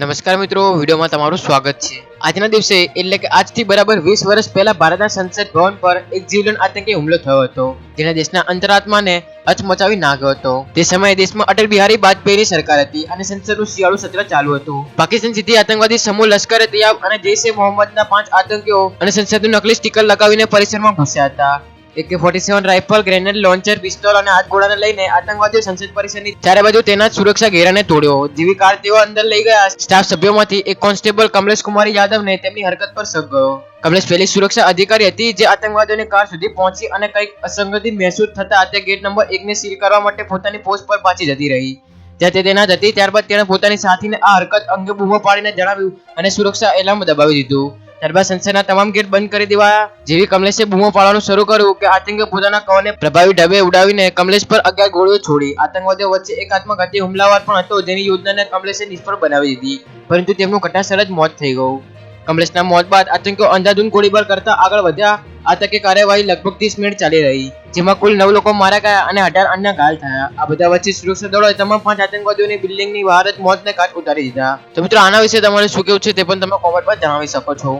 નમસ્કાર મિત્રો, વિડીયોમાં તમારું સ્વાગત છે. આજના દિવસે એટલે કે આજથી બરાબર વીસ વર્ષ પહેલા ભારતના સંસદ ભવન પર એક જીવલેણ આતંકી હુમલો થયો હતો. જેને દેશના અંતરાત્માને હચમચાવી નાખ્યો હતો. તે સમયે દેશમાં અટલ બિહારી વાજપેયીની સરકાર હતી અને સંસદનું શિયાળુ સત્ર ચાલુ હતું. પાકિસ્તાન સીધી આતંકવાદી સમૂહ લશ્કર તૈયાબ અને જૈશ એ મોહમ્મદના પાંચ આતંકીઓ અને સંસદનું નકલી સ્ટીકર લગાવીને પરિસરમાં ઘૂસ્યા હતા. AK forty seven rifle grenade launcher pistol અને હાથગોળાને લઈને આતંકવાદીઓ સંસદ પરિસરની ચારે બાજુ તેના સુરક્ષા ઘેરાને તોડ્યો. જેવી કાર તેઓ અંદર લઈ ગયા, સ્ટાફ સભ્યોમાંથી એક કોન્સ્ટેબલ કમલેશ કુમારી યાદવને તેમની હરકત પર શક ગયો. કમલેશ પહેલી સુરક્ષા અધિકારી હતી જે આતંકવાદીઓની કાર સુધી પહોંચી અને કંઈક અસંગતિ મહેસૂસ થતા તે ગેટ નંબર એકને સીલ કરવા માટે પોતાની પોસ્ટ પર પાછી જતી રહી. ત્યાં તે તેના જતી ત્યારબાદ તેણે પોતાની સાથીને આ હરકત અંગે બૂમો પાડીને જણાવ્યું અને સુરક્ષા એલાર્મ દબાવી દીધું. ત્યારબાદ સંસદના તમામ ગેટ બંધ કરી દેવા જેવી કમલેશે બૂમો પાડવાનું શરૂ કર્યું કે આતંકીઓ પોતાના કવને પ્રભાવી ઢબે ઉડાવીને કમલેશ પર અગિયાર ગોળીઓ છોડી આતંકવાદીઓ વચ્ચે એક આત્મઘાતી હુમલાવાર પણ હતો જેની યોજનાને કમલેશે નિષ્ફળ બનાવી દીધી. પરંતુ તેમનું ઘટાસર જ મોત થઈ ગયું. કમલેશના મોત બાદ આતંકીઓ અંધાધૂન ગોળીબાર કરતા આગળ વધ્યા. આતંકી કાર્યવાહી લગભગ ત્રીસ મિનિટ ચાલી રહી. જેમાં કુલ નવ લોકો મારા ગયા અને અઢાર અન્ય ઘાયલ થયા. આ બધા વચ્ચે સુરક્ષા દળોએ તમામ પાંચ આતંકવાદીઓની બિલ્ડિંગની બહાર જ મોતને કાટ ઉતારી દીધા. તો મિત્રો, આના વિશે તમારે શું કેવું છે તે પણ તમે કોમેન્ટમાં જણાવી શકો છો.